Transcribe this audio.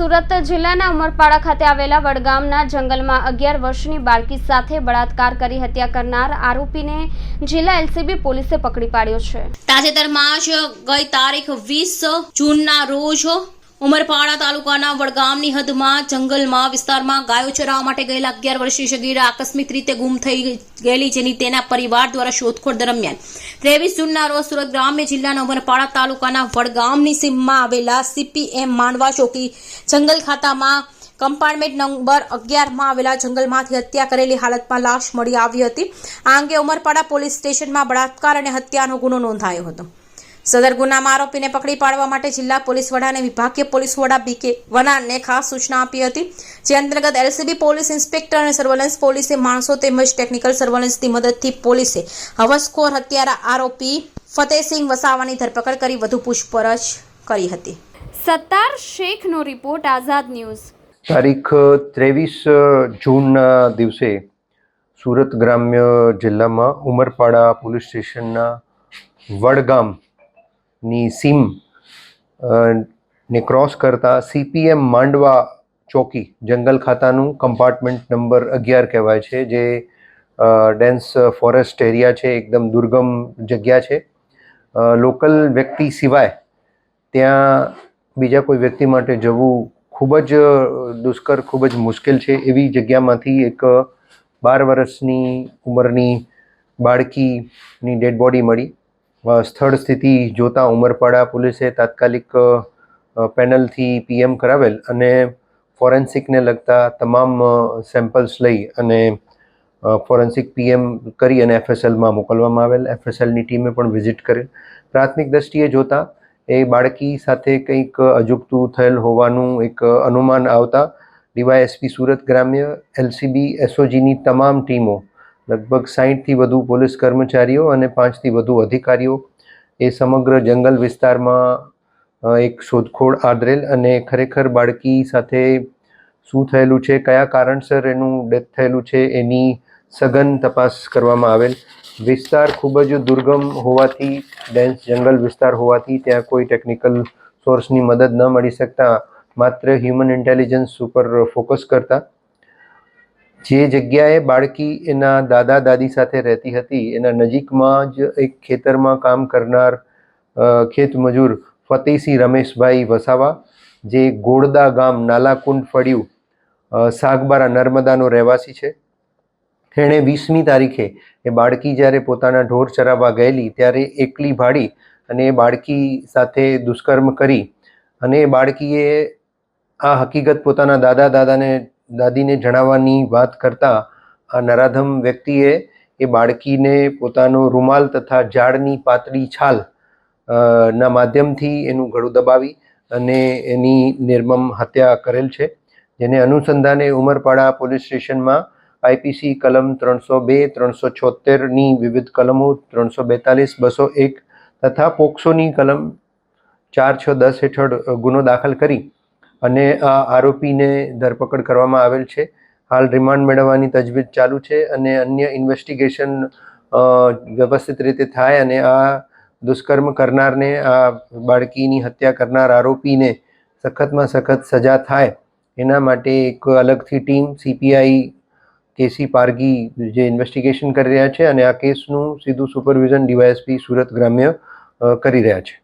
સુરત જિલ્લાના ઉમરપાડા ખાતે આવેલા વડગામના જંગલમાં અગિયાર વર્ષની બાળકી સાથે બળાત્કાર કરી હત્યા કરનાર આરોપીને જિલ્લા એલસીબી પોલીસે પકડી પાડ્યો છે. તાજેતરમાં જ ગઈ તારીખ વીસ જૂનના રોજ ઉમરપાડા તાલુકાના વડગામની હદમાં જંગલમાં વિસ્તારમાં ગાયો ચરાવવા માટે ગયેલા અગિયાર વર્ષીય સગીરા આકસ્મિક રીતે ગુમ થઈ ગયેલી જેની તેના પરિવાર દ્વારા શોધખોળ દરમિયાન. ત્રેવીસ જૂનના રોજ સુરત ગ્રામ્ય જિલ્લાના ઉમરપાડા તાલુકાના વડગામની સીમમાં આવેલા સીપીએમ માંડવા ચોકી જંગલ ખાતામાં કમ્પાર્ટમેન્ટ નંબર અગિયારમાં આવેલા જંગલમાંથી હત્યા કરેલી હાલતમાં લાશ મળી આવી હતી. આ અંગે ઉમરપાડા પોલીસ સ્ટેશનમાં બળાત્કાર અને હત્યાનો ગુનો નોંધાયો હતો. સદર ગુનામાં આરોપીને પકડી પાડવા માટે જિલ્લા પોલીસ વડાને વિભાગીય પોલીસ વડા બીકે વનાને ખાસ સૂચના આપી હતી જે અંતર્ગત એલસીબી પોલીસ ઇન્સ્પેક્ટર અને સર્વેલન્સ પોલીસે માણસો તેમજ ટેકનિકલ સર્વેલન્સની મદદથી પોલીસે હવસખોર હત્યારા આરોપી ફતેહસિંહ વસાવાની ધરપકડ કરી વધુ પૂછપરછ કરી હતી. સત્તાર શેખનો રિપોર્ટ આઝાદ ન્યૂઝ. તારીખ ત્રેવીસ જૂનના દિવસે સુરત ગ્રામ્ય જિલ્લામાં ઉમરપાડા પોલીસ સ્ટેશનના વડગામની સીમ ને ક્રોસ કરતા સીપીએમ માંડવા ચોકી જંગલ ખાતાનું કમ્પાર્ટમેન્ટ નંબર અગિયાર કહેવાય છે, જે ડેન્સ ફોરેસ્ટ એરિયા છે, એકદમ દુર્ગમ જગ્યા છે. લોકલ વ્યક્તિ સિવાય ત્યાં બીજા કોઈ વ્યક્તિ માટે જવું ખૂબ જ દુષ્કર, ખૂબ જ મુશ્કેલ છે. એવી જગ્યામાંથી એક બાર વર્ષની ઉંમરની બાળકીની ડેડ બોડી મળી. સ્થળ સ્થિતિ જોતા ઉમરપાડા પોલીસે તાત્કાલિક પેનલથી પીએમ કરાવેલ અને ફોરેન્સિકને લગતા તમામ સેમ્પલ્સ લઈ અને ફોરેન્સિક પીએમ કરી અને એફએસએલમાં મોકલવામાં આવેલ. એફએસએલની ટીમે પણ વિઝિટ કરેલ પ્રાથમિક દ્રષ્ટિએ જોતા એ બાળકી સાથે કંઈક અજુગતું થયેલ હોવાનું એક અનુમાન આવતા ડીવાયએસપી સુરત ગ્રામ્ય એલસીબી એસઓજીની તમામ ટીમો લગભગ સાહીઠથી વધુ પોલીસ કર્મચારીઓ અને પાંચથી વધુ અધિકારીઓ એ સમગ્ર જંગલ વિસ્તારમાં એક શોધખોળ આદરેલ અને ખરેખર બાળકી સાથે શું થયેલું છે, કયા કારણસર એનું ડેથ થયેલું છે, એની સઘન તપાસ કરવામાં આવેલ. વિસ્તાર ખૂબ જ દુર્ગમ હોવાથી, ડેન્સ જંગલ વિસ્તાર હોવાથી ત્યાં કોઈ ટેકનિકલ સોર્સની મદદ ન મળી શકતા, માત્ર હ્યુમન ઇન્ટેલિજન્સ ઉપર ફોકસ કરતા. જે જગ્યાએ બાળકી એના દાદા દાદી સાથે રહેતી હતી, એના નજીકમાં જ એક ખેતરમાં કામ કરનાર ખેત મજૂર ફતેહસિંહ રમેશભાઈ વસાવા, જે ગોળદા ગામ નાલાકુંડ ફળિયું સાગબારા નર્મદાનો રહેવાસી છે. એણે વીસમી તારીખે એ બાળકી જ્યારે પોતાના ઢોર ચરાવવા ગયેલી, ત્યારે એકલી ભાડી અને એ બાળકી સાથે દુષ્કર્મ કરી અને એ બાળકીએ આ હકીકત પોતાના દાદા દાદાને દાદીને જણાવવાની વાત કરતા આ નરાધમ વ્યક્તિએ એ બાળકીને પોતાનો રૂમાલ તથા ઝાડની પાતળી છાલ ના માધ્યમથી એનું ગળું દબાવી અને એની નિર્મમ હત્યા કરેલ છે. જેને અનુસંધાને ઉમરપાડા પોલીસ સ્ટેશનમાં આઈપીસી કલમ ત્રણસો બે, ત્રણસો છોતેરની વિવિધ કલમો, ત્રણસો બેતાલીસ, બસો એક તથા પોક્સોની કલમ ચાર છ દસ હેઠળ ગુનો દાખલ કરી અને આ આરોપીને ધરપકડ કરવામાં આવેલ છે. હાલ રિમાન્ડ મેળવવાની તજવીજ ચાલુ છે અને અન્ય ઇન્વેસ્ટિગેશન વ્યવસ્થિત રીતે થાય અને આ દુષ્કર્મ કરનારને, આ બાળકીની હત્યા કરનાર આરોપીને સખતમાં સખત સજા થાય. એના માટે એક અલગથી ટીમ, સીપીઆઈ, કેસી પારગી જે ઇન્વેસ્ટિગેશન કરી રહ્યા છે અને આ કેસનું સીધું સુપરવિઝન ડીવાયએસપી સુરત ગ્રામ્ય કરી રહ્યા છે.